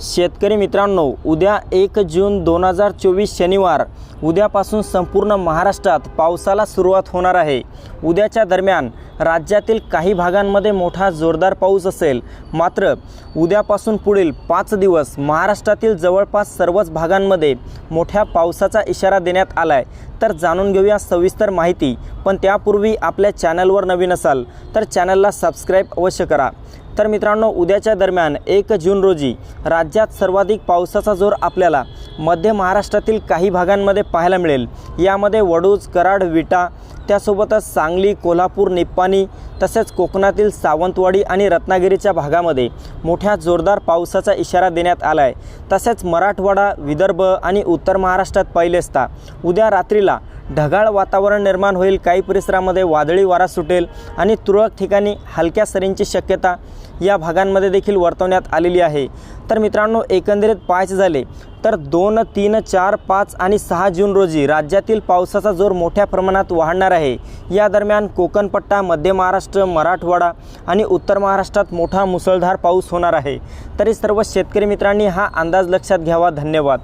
शेतकरी मित्रांनो उद्या एक जून दोन हजार चोवीस शनिवार उद्यापासून संपूर्ण महाराष्ट्रात पावसाला सुरुवात होणार आहे. उद्याच्या दरम्यान राज्यातील काही भागांमध्ये मोठा जोरदार पाऊस असेल. मात्र उद्यापासून पुढील पाच दिवस महाराष्ट्रातील जवळपास सर्वच भागांमध्ये मोठ्या पावसाचा इशारा देण्यात आला आहे तर जाणून घेऊया सविस्तर माहिती. पण त्यापूर्वी आपल्या चॅनलवर नवीन असाल तर चॅनलला सबस्क्राईब अवश्य करा. तर मित्रांनो उद्याच्या दरम्यान एक जून रोजी राज्यात सर्वाधिक पावसाचा जोर आपल्याला मध्य महाराष्ट्रातील काही भागांमध्ये पाहायला मिळेल. यामध्ये वडूज कराड विटा त्यासोबतच सांगली कोल्हापूर निप्पाणी तसेच कोकणातील सावंतवाडी आणि रत्नागिरीच्या भागामध्ये मोठ्या जोरदार पावसाचा इशारा देण्यात आला आहे तसेच मराठवाडा विदर्भ आणि उत्तर महाराष्ट्रात पाहिले असता उद्या रात्रीला ढगाळ वातावरण निर्माण होईल काही परिसरामध्ये वादळी वारा सुटेल आणि तुरळक ठिकाणी हलक्या सरींची शक्यता या भागांमध्ये देखील वर्तवण्यात आलेली आहे. तर मित्रांनो एकंदरीत पाहायचे झाले तर दोन तीन चार पाच आणि सहा जून रोजी राज्यातील पावसाचा जोर मोठ्या प्रमाणात वाढणार आहे. या दरम्यान कोकणपट्टा मध्य महाराष्ट्र मराठवाडा आणि उत्तर महाराष्ट्रात मोठा मुसळधार पाऊस होणार आहे. तरी सर्व शेतकरी मित्रांनी हा अंदाज लक्षात घ्यावा. धन्यवाद.